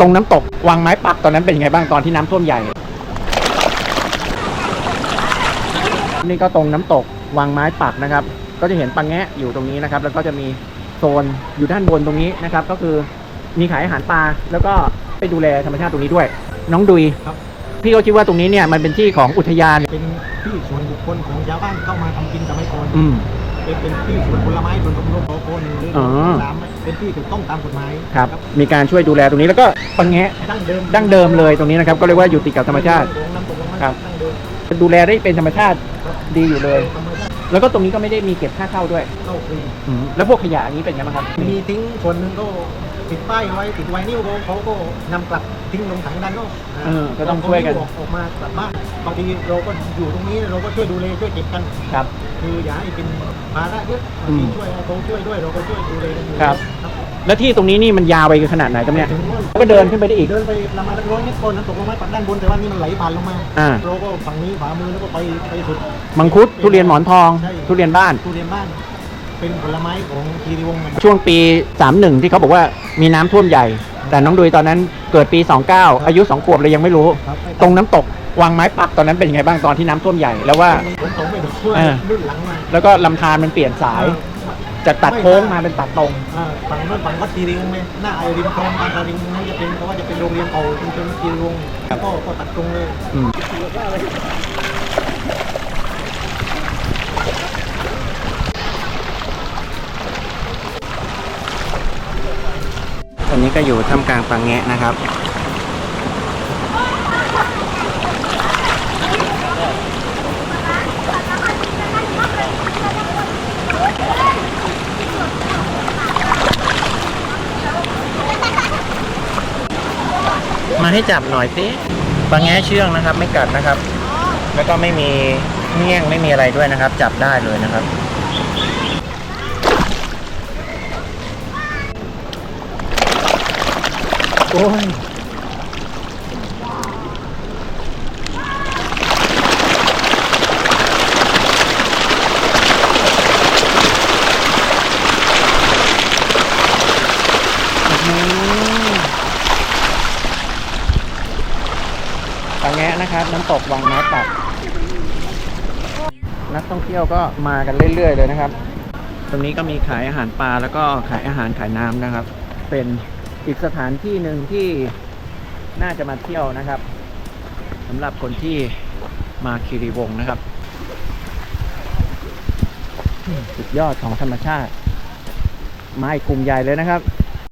ตรงน้ำตกวังไม้ปักตอนนั้นเป็นยังไงบ้างตอนที่น้ำท่วมใหญ่ นี่ก็ตรงน้ำตกวังไม้ปักนะครับ ก็จะเห็นปังแงะอยู่ตรงนี้นะครับ แล้วก็จะมีโซนอยู่ด้านบนตรงนี้นะครับ ก็คือมีขายอาหารปลาแล้วก็ไปดูแลธรรมชาติตรงนี้ด้วย น้องดุยครับพี่ก็คิดว่าตรงนี้เนี่ยมันเป็นที่ของอุทยานเป็นที่ส่วนบุคคลของชาวบ้านเข้ามาทำกินสมัยก่อนอืม เป็นเป็นที่สวนผลไม้สวนตำรวจโคนหรืออ๋อสามเป็นที่ถูกต้องตามกฎหมายครับ มีการช่วยดูแลตรงนี้แล้วก็ปังแงะดั้งเดิมดั้งเดิมเลยตรงนี้นะครับ ก็เรียกว่าอยู่ติดกับธรรมชาติ ของน้ำตกลงมาครับ ดั้งเดิมดูแลได้เป็นธรรมชาติดีอยู่เลย ธรรมชาติแล้วก็ตรงนี้ก็ไม่ได้มีเก็บค่าเข้าด้วยเข้าฟรีอืมแล้วพวกขยะอย่างนี้เป็นยังไงบ้างครับ มีทิ้งส่วนหนึ่งก็ ติดป้ายไว้ติดไวนิ้วเขาเขาก็นำกลับทิ้งลงถังด้านนอกเออก็ต้องช่วยกันออกออกมากลับบ้านบางทีเราก็อยู่ตรงนี้เราก็ช่วยดูแลช่วยเก็บกัน ครับ คืออย่าให้เป็นภาระเยอะบางอืทีมช่วยเขาช่วยด้วยเราก็ช่วยดูแลกันอยู่ครับครับ แล้วที่ตรงนี้นี่มันยาวไปขนาดไหนครับเนี่ยถึงว่าก็เดินขึ้นไปได้อีก เดินไปประมาณร้อยเมตรก่อนน้ำตกลงมาปัดด้านบนแต่ว่านี่มันไหลผ่านลงมาอ่า เราก็ฝั่งนี้ขวามือแล้วก็ไปไปสุด มังคุดทุเรียนหมอนทอง ใช่ ทุเรียนบ้าน ทุเรียนบ้าน เป็นผลไม้ของคีรีวงศ์มันช่วงปี 31 ที่เขาบอกว่ามีน้ำท่วมใหญ่ แต่น้องดุยตอนนั้นเกิดปี 29 อายุ 2 ขวบเลยยังไม่รู้ ครับตรงน้ำตกวังไม้ปักตอนนั้นเป็นยังไงบ้างตอนที่น้ำท่วมใหญ่แล้วว่า ผมส่งไปดูช่วยเออรุ่นหลังมาแล้วก็ลำธารมันเปลี่ยนสายจากตัดโค้งมาเป็นตัดตรงเออฝั่งนู้นฝั่งวัดคีรีวงศ์เลยหน้าไอริมคลองบางปะริงนั่นจะเป็นเพราะว่าจะเป็นโรงเรียนเก่าชุมชนคีรีวงศ์ครับ ก็ก็ตัดตรงเลย อืม ตอนนี้ก็อยู่ท่ามกลางปังแงะนะครับ มาให้จับหน่อยสิปังแงะเชื่องนะครับ ไม่กัดนะครับ แล้วก็ไม่มีเงี้ยงไม่มีอะไรด้วยนะครับ จับได้เลยนะครับ โอ้ยปางแงะนะครับ น้ำตกวังไม้ปักนักท่องเที่ยวก็มากันเรื่อยๆเลยนะครับ ตรงนี้ก็มีขายอาหารปลาแล้วก็ขายอาหารขายน้ำนะครับ เป็น อีกสถานที่หนึ่งที่น่าจะมาเที่ยวนะครับสำหรับคนที่มาคีรีวงศ์นะครับ สุดยอดของธรรมชาติ ไม้กกลุ่มใหญ่เลยนะครับ